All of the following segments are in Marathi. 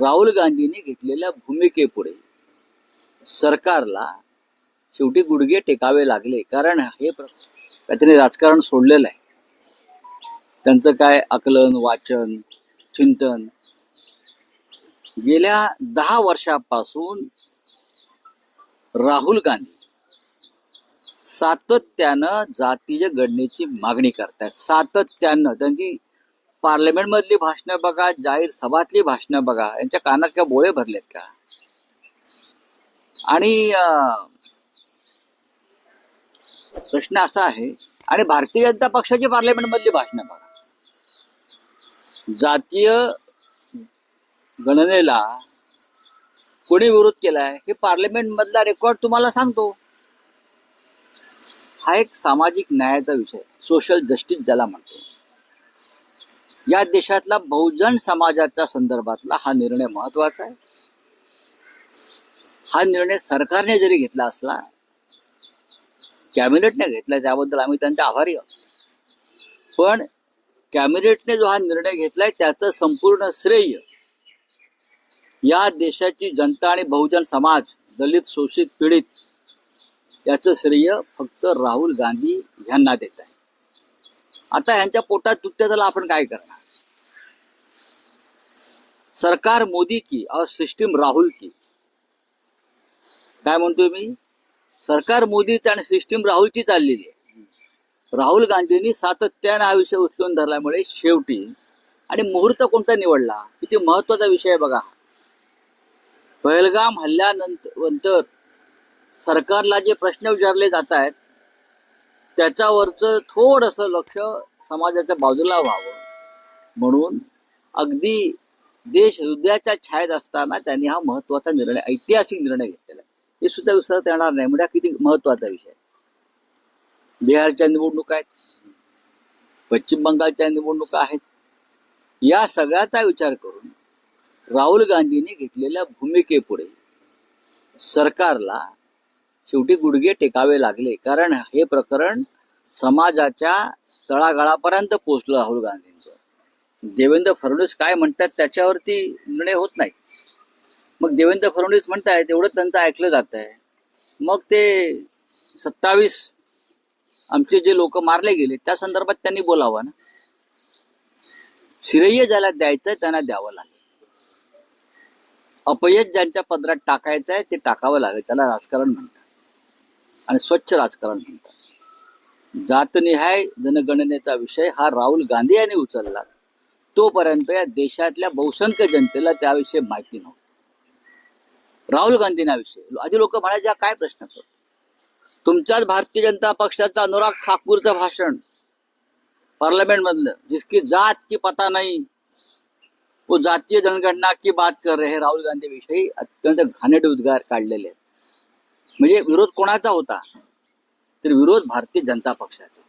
राहुल गांधींनी घेतलेल्या भूमिकेपुढे सरकारला शेवटी गुडघे टेकावे लागले. कारण हे त्यांनी राजकारण सोडलेलं आहे. त्यांचं काय आकलन वाचन चिंतन? गेल्या दहा वर्षापासून राहुल गांधी सातत्यानं जातीय घडण्याची मागणी करतायत. सातत्यानं त्यांची पार्लमेंट मधली भाषणं बघा जाहीर सभातली भाषणं बघा यांच्या कानात काय बोळे भरलेत का? आणि प्रश्न असा आहे आणि भारतीय जनता पक्षाची पार्लमेंट मधली भाषणं बघा. जातीय गणनेला कोणी विरोध केलाय हे पार्लमेंट मधला रेकॉर्ड तुम्हाला सांगतो. हा एक सामाजिक न्यायाचा विषय सोशल जस्टिस ज्याला म्हणतो. या देशातला बहुजन समाजाच्या संदर्भातला हा निर्णय महत्त्वाचा आहे. हा निर्णय सरकारने जरी घेतला असला कॅबिनेटने घेतला त्याबद्दल आम्ही त्यांचे आभारी आहोत. पण कॅबिनेटने जो हा निर्णय घेतलाय त्याचं संपूर्ण श्रेय या देशाची जनता आणि बहुजन समाज दलित शोषित पीडित याचं श्रेय फक्त राहुल गांधी यांना देत आहे. आता ह्यांच्या पोटात दुखत्या झाला आपण काय करणार? सरकार मोदी की और सिस्टीम राहुल की। काय म्हणतोय मी? सरकार मोदीच आणि सिस्टीम राहुलची चाललेली आहे. राहुल गांधींनी सातत्यानं हा विषय उचलून धरल्यामुळे शेवटी आणि मुहूर्त कोणता निवडला किती महत्त्वाचा विषय आहे बघा पहलगाम हल्ल्यानंतर नंतर सरकारला जे प्रश्न विचारले जात आहेत त्याच्यावरचं थोडंसं लक्ष समाजाच्या बाजूला व्हावं. म्हणून अगदी देश हृदयाच्या छायेत असताना त्यांनी हा महत्त्वाचा निर्णय ऐतिहासिक निर्णय घेतलेला आहे. हे सुद्धा विसरता येणार नाही. म्हणजे किती महत्त्वाचा विषय बिहारच्या निवडणुका आहेत. पश्चिम बंगालच्या निवडणुका आहेत. या सगळ्याचा विचार करून राहुल गांधींनी घेतलेल्या भूमिकेपुढे सरकारला शेवटी गुडघे टेकावे लागले. कारण हे प्रकरण समाजाच्या तळागाळापर्यंत पोहोचलं राहुल गांधींचं. देवेंद्र फडणवीस काय म्हणतात त्याच्यावरती निर्णय होत नाही. मग देवेंद्र फडणवीस म्हणतायत एवढं त्यांचं ऐकलं जात आहे मग ते सत्तावीस आमचे जे लोक मारले गेले त्या संदर्भात त्यांनी बोलावं ना. श्रेय ज्याला द्यायचंय त्यांना द्यावं लागेल. अपयश ज्यांच्या पदरात टाकायचं आहे ते टाकावं लागेल. त्याला राजकारण म्हणतात. आणि स्वच्छ राजकारण म्हणतात. जातनिहाय जनगणनेचा विषय हा राहुल गांधी यांनी उचलला. तोपर्यंत या देशातल्या बहुसंख्य जनतेला त्याविषयी माहिती नव्हती. राहुल गांधींविषयी. आधी लोक म्हणायचे काय प्रश्न करतो तुमच्याच भारतीय जनता पक्षाचा अनुराग ठाकूरचं भाषण पार्लमेंट मधलं जिसकी जात की पता नाही वो जातीय जनगणना की बात कर रहे राहुल गांधी विषयी अत्यंत घाणेट उद्गार काढलेले आहेत. म्हणजे विरोध कोणाचा होता? तर विरोध भारतीय जनता पक्षाचा.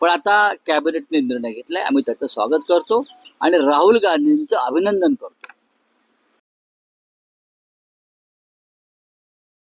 पण आता कॅबिनेटने निर्णय घेतलाय. आम्ही त्याचं स्वागत करतो आणि राहुल गांधींचं अभिनंदन करतो.